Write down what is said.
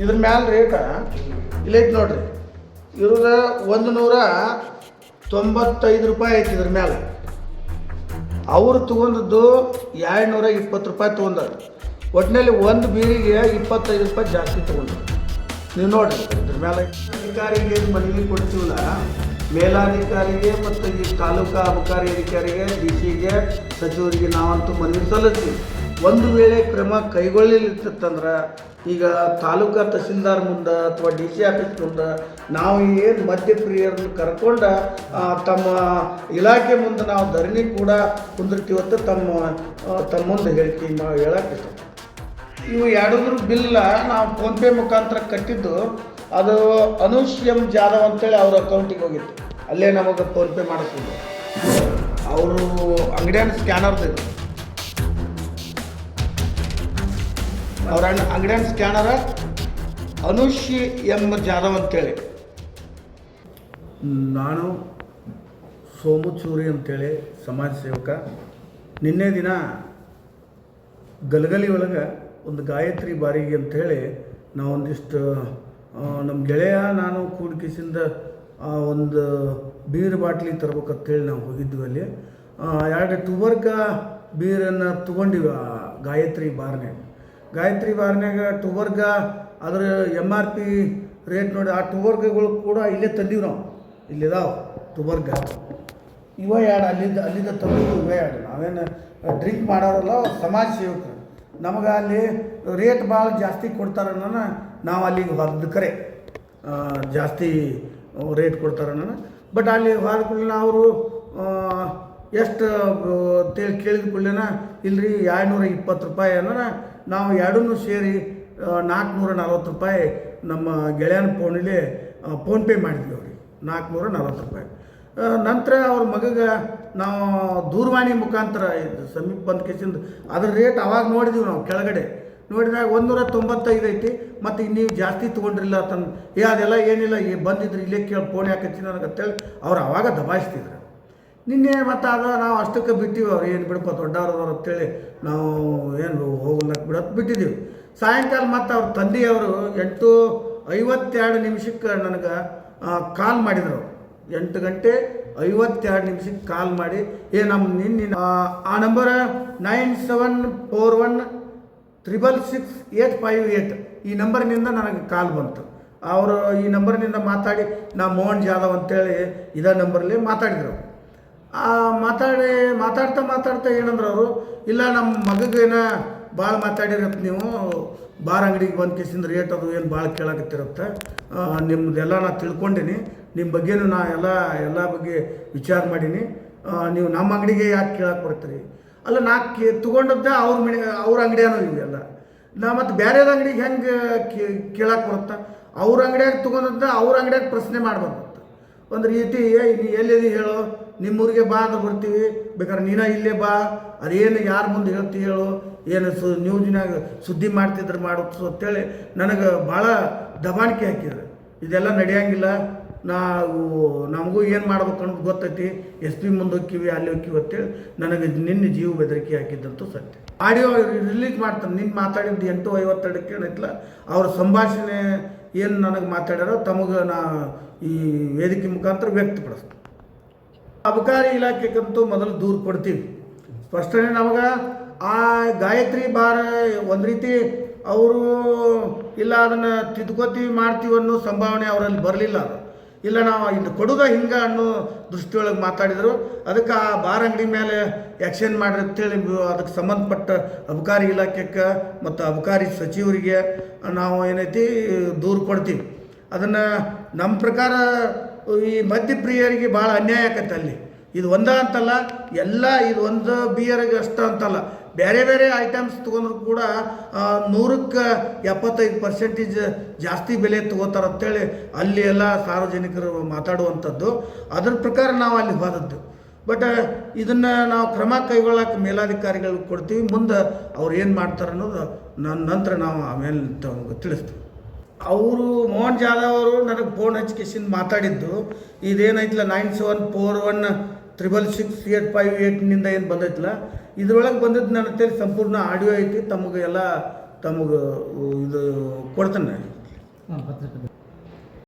ಇದ್ರ ಮ್ಯಾಲ ರೇಟ ಇಲ್ಲೈತೆ ನೋಡ್ರಿ. ಇವ್ರದ ಒಂದು ನೂರ ತೊಂಬತ್ತೈದು ರೂಪಾಯಿ ಐತಿ ಇದ್ರ ಮ್ಯಾಲೆ. ಅವ್ರು ತೊಗೊಂಡದ್ದು ಎರಡು ನೂರ ಇಪ್ಪತ್ತು ರೂಪಾಯಿ ತೊಗೊಂಡಾರ. ಒಟ್ಟಿನಲ್ಲಿ ಒಂದು ಬೀರಿಗೆ ಇಪ್ಪತ್ತೈದು ರೂಪಾಯಿ ಜಾಸ್ತಿ ತೊಗೊಂಡ್ರು. ನೀವು ನೋಡ್ರಿ ಇದ್ರ ಮೇಲೆ ಅಧಿಕಾರಿಗೆ ಮನವಿ ಕೊಡ್ತೀವಲ್ಲ? ಮೇಲಾಧಿಕಾರಿಗೆ ಮತ್ತು ಈ ತಾಲೂಕಾ ಅಬಕಾರಿ ಅಧಿಕಾರಿಗೆ ಡಿ ಸಿಗೆ ಸಚಿವರಿಗೆ ನಾವಂತೂ ಮನವಿ ಸಲ್ಲಿಸ್ತೀವಿ. ಒಂದು ವೇಳೆ ಕ್ರಮ ಕೈಗೊಳ್ಳಲಿತ್ತಂದ್ರೆ ಈಗ ತಾಲೂಕಾ ತಹಸೀಲ್ದಾರ್ ಮುಂದೆ ಅಥವಾ ಡಿ ಸಿ ಆಫೀಸ್ ಮುಂದೆ ನಾವು ಏನು ಮಧ್ಯಪ್ರಿಯರನ್ನು ಕರ್ಕೊಂಡು ತಮ್ಮ ಇಲಾಖೆ ಮುಂದೆ ನಾವು ಧರಣಿ ಕೂಡ ಕುಂದಿರ್ತೀವತ್ತು ತಮ್ಮ ಆ, ತಮ್ಮ ಮುಂದೆ ಹೇಳ್ತೀವಿ ನಾವು ಹೇಳಕ್ಕೆ ಇವು ಎರಡೂ ಬಿಲ್ಲ ನಾವು ಫೋನ್ಪೇ ಮುಖಾಂತರ ಕಟ್ಟಿದ್ದು ಅದು ಅನುಷ್ ಎಂ ಜಾಧವ್ ಅಂತೇಳಿ ಅವ್ರ ಅಕೌಂಟಿಗೆ ಹೋಗಿತ್ತು. ಅಲ್ಲೇ ನಮಗೆ ಫೋನ್ಪೇ ಮಾಡಿಸ್ಬೋದು ಅವರು ಅಂಗಡಿಯನ್ನು ಸ್ಕ್ಯಾನರ್ ಬೇಕು ಅವ್ರ ಅಂಗಡಿಯನ್ ಸ್ಕ್ಯಾನರ ಅನುಷ್ ಎಂ ಜಾಧವ್ ಅಂತೇಳಿ. ನಾನು ಸೋಮು ಚೂರಿ ಅಂತೇಳಿ ಸಮಾಜ ಸೇವಕ. ನಿನ್ನೆ ದಿನ ಗಲಗಲಿ ಒಳಗೆ ಒಂದು ಗಾಯತ್ರಿ ಬಾರಿಗೆ ಅಂಥೇಳಿ ನಾವು ಒಂದಿಷ್ಟು ನಮ್ಮ ಗೆಳೆಯ ನಾನು ಕೂಡ್ಕಿಸಿಂದ ಒಂದು ಬೀರ್ ಬಾಟ್ಲಿ ತರ್ಬೇಕಂತೇಳಿ ನಾವು ಹೋಗಿದ್ವಿ ಅಲ್ಲಿ. ಎರಡು ಟುಬರ್ಗ ಬೀರನ್ನು ತೊಗೊಂಡಿವಿ ಗಾಯತ್ರಿ ಬಾರ್ನ್ಯಾಗ. ಗಾಯತ್ರಿ ಬಾರ್ನ್ಯಾಗ ಟುಬರ್ಗ ಅದರ ಎಂ ಆರ್ ಪಿ ರೇಟ್ ನೋಡಿ, ಆ ಟುಬರ್ಗಗಳು ಕೂಡ ಇಲ್ಲೇ ತಂದೀವಿ ನಾವು. ಇಲ್ಲಿದಾವೆ ಟುಬರ್ಗ ಇವ ಎರಡು ಅಲ್ಲಿದ್ದ, ಅಲ್ಲಿಂದ ತಂದಿದ್ದು ಇವ ಎರಡು ನಾವೇನು ಡ್ರಿಂಕ್ ಮಾಡೋರಲ್ಲ, ಸಮಾಜ ಸೇವಕರು. ನಮಗೆ ಅಲ್ಲಿ ರೇಟ್ ಭಾಳ ಜಾಸ್ತಿ ಕೊಡ್ತಾರೆ ಅನ್ನೋಣ ನಾವು ಅಲ್ಲಿಗೆ ಹೊದ್ದು ಕರೆ. ಜಾಸ್ತಿ ರೇಟ್ ಕೊಡ್ತಾರೆ ಅನ್ನೋಣ ಬಟ್ ಅಲ್ಲಿ ಹೊರದ ಕೂಡಲೇ ಅವರು ಎಷ್ಟು ಅಂತೇಳಿ ಕೇಳಿದ ಕೂಡಲೇನ ಇಲ್ಲರಿ ಎರಡುನೂರ ಇಪ್ಪತ್ತು ರೂಪಾಯಿ ಅನ್ನೋಣ ನಾವು ಎರಡನ್ನೂ ಸೇರಿ ನಾಲ್ಕುನೂರ ನಲ್ವತ್ತು ರೂಪಾಯಿ ನಮ್ಮ ಗೆಳೆಯನ ಫೋನಲ್ಲಿ ಫೋನ್ಪೇ ಮಾಡಿದ್ವಿ ಅವ್ರಿಗೆ. ನಾಲ್ಕುನೂರ ನಲ್ವತ್ತು ರೂಪಾಯಿ. ನಂತರ ಅವ್ರ ಮಗಗೆ ನಾವು ದೂರವಾಣಿ ಮುಖಾಂತರ ಇದು ಸಮೀಪ ಬಂದ ಅದರ ಅದ್ರ ರೇಟ್ ಅವಾಗ ನೋಡಿದ್ವಿ ನಾವು ಕೆಳಗಡೆ. ನೋಡಿದಾಗ ಒಂದೂರ ತೊಂಬತ್ತೈದು ಐತಿ, ಮತ್ತು ನೀವು ಜಾಸ್ತಿ ತೊಗೊಂಡ್ರಿಲ್ಲ ತನ್ನ ಏ, ಅದೆಲ್ಲ ಏನಿಲ್ಲ ಏ ಬಂದಿದ್ರು ಇಲ್ಲೇ ಕೇಳಿ ಫೋನ್ ಯಾಕೆ ಹಚ್ಚಿ ನನಗೆ ಅಂತೇಳಿ ಅವ್ರು ಅವಾಗ ದಬಾಯಿಸ್ತಿದ್ರು. ನಿನ್ನೆ ಮತ್ತು ಅದು ನಾವು ಅಷ್ಟಕ್ಕೆ ಬಿಟ್ಟಿವಿ ಅವ್ರು, ಏನು ಬಿಡಪ್ಪ, ದೊಡ್ಡವ್ರದವ್ರು ಅಂತೇಳಿ ನಾವು ಏನು ಹೋಗ್ಲಕ್ಕೆ ಬಿಡೋದು ಬಿಟ್ಟಿದ್ದೀವಿ ಸಾಯಂಕಾಲ ಮತ್ತು ಅವ್ರ ತಂದೆಯವರು ಎಂಟು ಐವತ್ತೆರಡು ನಿಮಿಷಕ್ಕೆ ನನಗೆ ಕಾಲ್ ಮಾಡಿದರು. ಎಂಟು ಗಂಟೆ ಐವತ್ತೆರಡು ನಿಮಿಷಕ್ಕೆ ಕಾಲ್ ಮಾಡಿ ಏ ನಮ್ಮ ನಿನ್ನ ಆ, number nine seven four one triple six eight five eight ಈ ನಂಬರ್ನಿಂದ ನನಗೆ ಕಾಲ್ ಬಂತು. ಅವರು ಈ ನಂಬರ್ನಿಂದ ಮಾತಾಡಿ ನಾ ಮೋಹನ್ ಜಾಧವ್ ಅಂತೇಳಿ ಇದೇ ನಂಬರಲ್ಲಿ ಮಾತಾಡಿದರು. ಮಾತಾಡಿ ಮಾತಾಡ್ತಾ ಮಾತಾಡ್ತಾ ಏನಂದ್ರೆ ಅವರು ಇಲ್ಲ ನಮ್ಮ ಮಗಗೇನ ಭಾಳ ಮಾತಾಡಿರತ್ತೆ ನೀವು ಬಾರ್ ಅಂಗಡಿಗೆ ಬಂದು ಕೇಸಿಂದ ರೇಟ್ ಅದು ಏನು ಭಾಳ ಕೇಳಕತ್ತಿರುತ್ತೆ? ನಿಮ್ಮದೆಲ್ಲ ನಾನು ತಿಳ್ಕೊಂಡೀನಿ. ನಿಮ್ಮ ಬಗ್ಗೆನೂ ನಾ ಎಲ್ಲ ಎಲ್ಲ ಬಗ್ಗೆ ವಿಚಾರ ಮಾಡೀನಿ. ನೀವು ನಮ್ಮ ಅಂಗಡಿಗೆ ಯಾಕೆ ಕೇಳಕ್ಕೆ ಬರ್ತೀರಿ? ಅಲ್ಲ, ನಾ ಕೇ, ತೊಗೊಂಡದ್ದೆ ಅವ್ರ ಮನೆ, ಅವ್ರ ಅಂಗಡಿಯಾನು ಇವೆಲ್ಲ ನಾ ಮತ್ತು ಬೇರೆದ ಅಂಗಡಿಗೆ ಹೆಂಗೆ ಕೇಳಕ್ಕೆ ಬರುತ್ತಾ? ಅವ್ರ ಅಂಗಡಿಯಾಗ ತೊಗೊಂಡದ್ದ ಅವ್ರ ಅಂಗಡಿಯಾಗ ಪ್ರಶ್ನೆ ಮಾಡ್ಬಾರ್ದು. ಒಂದು ರೀತಿ ಏ ನೀ ಎಲ್ಲಿದೆ ಹೇಳು? ನಿಮ್ಮೂರಿಗೆ ಬಾ ಅಂತ ಬರ್ತೀವಿ ಬೇಕಾದ್ರೆ ನೀನ ಇಲ್ಲೇ ಬಾ. ಅದೇನು ಯಾರು ಮುಂದೆ ಹೇಳ್ತಿ ಹೇಳು? ಏನು ಸು ನ್ಯೂಸ್ನಾಗ ಸುದ್ದಿ ಮಾಡ್ತಿದ್ರೆ ಮಾಡೋದು ಅಂತೇಳಿ ನನಗೆ ಭಾಳ ದಬಾಣಿಕೆ ಹಾಕಿದ್ರು ಇದೆಲ್ಲ ನಡೆಯಂಗಿಲ್ಲ. ನಾವು, ನಮಗೂ ಏನು ಮಾಡ್ಬೇಕು ಅನ್ನೋದು ಗೊತ್ತೈತಿ. ಎಸ್ ಪಿ ಮುಂದೆ ಹೋಕ್ಕಿವಿ ಅಲ್ಲಿ ಹೋಕ್ಕಿವಿ ಅಂತೇಳಿ ನನಗೆ ನಿನ್ನೆ ಜೀವ ಬೆದರಿಕೆ ಹಾಕಿದ್ದಂತ ಸತ್ಯ. ಆಡಿಯೋ ರಿಲೀಸ್ ಮಾಡ್ತಾನೆ. ನಿನ್ನ ಮಾತಾಡಿದ್ದು ಎಂಟು ಐವತ್ತೆರಡಕ್ಕೆ ಏನೈತಲ್ಲ ಅವ್ರ ಸಂಭಾಷಣೆ ಏನು ನನಗೆ ಮಾತಾಡ್ಯಾರೋ ತಮಗೆ ನಾ ಈ ವೇದಿಕೆ ಮುಖಾಂತರ ವ್ಯಕ್ತಪಡಿಸ್ತೀನಿ. ಅಬಕಾರಿ ಇಲಾಖೆಗಂತೂ ಮೊದಲು ದೂರು ಕೊಡ್ತೀವಿ. ಸ್ಪಷ್ಟನೆ ನಮಗೆ ಆ ಗಾಯತ್ರಿ ಬಾರ ಒಂದು ರೀತಿ ಅವರು ಇಲ್ಲ ಅದನ್ನು ತಿದ್ಕೋತೀವಿ ಮಾಡ್ತೀವಿ ಅನ್ನೋ ಸಂಭಾವನೆ ಅವರಲ್ಲಿ ಬರಲಿಲ್ಲ ಅದು. ಇಲ್ಲ ನಾವು ಇನ್ನು ಕೊಡೋದ ಹಿಂಗೆ ಅನ್ನೋ ದೃಷ್ಟಿಯೊಳಗೆ ಮಾತಾಡಿದರು. ಅದಕ್ಕೆ ಆ ಬಾರ್ ಅಂಗಡಿ ಮೇಲೆ ಆ್ಯಕ್ಷನ್ ಮಾಡಿರಿ ಅಂತೇಳಿ ಅದಕ್ಕೆ ಸಂಬಂಧಪಟ್ಟ ಅಬಕಾರಿ ಇಲಾಖೆಗೆ ಮತ್ತು ಅಬಕಾರಿ ಸಚಿವರಿಗೆ ನಾವು ಏನೈತಿ ದೂರು ಕೊಡ್ತೀವಿ. ಅದನ್ನು ನಮ್ಮ ಪ್ರಕಾರ ಈ ಮಧ್ಯಪ್ರಿಯರಿಗೆ ಭಾಳ ಅನ್ಯಾಯ ಆಕತ್ತೆ ಅಲ್ಲಿ. ಇದು ಒಂದ ಅಂತಲ್ಲ, ಎಲ್ಲ ಇದು ಒಂದು ಬಿಯರ್ಗೆ ಅಷ್ಟ ಅಂತಲ್ಲ. ಬೇರೆ ಬೇರೆ ಐಟಮ್ಸ್ ತೊಗೊಂಡ್ರು ಕೂಡ ನೂರಕ್ಕೆ ಎಪ್ಪತ್ತೈದು ಪರ್ಸೆಂಟೇಜ್ ಜಾಸ್ತಿ ಬೆಲೆ ತೊಗೋತಾರೆ ಅಂತೇಳಿ ಅಲ್ಲಿ ಎಲ್ಲ ಸಾರ್ವಜನಿಕರು ಮಾತಾಡುವಂಥದ್ದು ಅದ್ರ ಪ್ರಕಾರ ನಾವು ಅಲ್ಲಿ ಹೋದದ್ದು. ಬಟ್ ಇದನ್ನು ನಾವು ಕ್ರಮ ಕೈಗೊಳ್ಳಕ್ಕೆ ಮೇಲಾಧಿಕಾರಿಗಳಿಗೆ ಕೊಡ್ತೀವಿ. ಮುಂದೆ ಅವ್ರು ಏನು ಮಾಡ್ತಾರೆ ಅನ್ನೋದು ನನ್ನ ನಂತರ ನಾವು ಆಮೇಲೆ ತಿಳಿಸ್ತೀವಿ. ಅವರು ಮೋಹನ್ ಜಾಧವ್ ಅವರು ನನಗೆ ಫೋನ್ ಹಚ್ಕಿಸಿಂದ ಮಾತಾಡಿದ್ದು ಇದೇನೈತಿಲ್ಲ nine seven four one triple six eight five ಏಟ್ನಿಂದ ಏನು ಬಂದೈತಲ್ಲ, ಇದ್ರೊಳಗೆ ಬಂದದ್ದು ನನ್ನ ತೇಲಿ ಸಂಪೂರ್ಣ ಆಡಿಯೋ ಐತಿ, ತಮಗೆ ಎಲ್ಲ ತಮಗೆ, ಇದು ಕೊಡ್ತೇನೆ. ನಾನು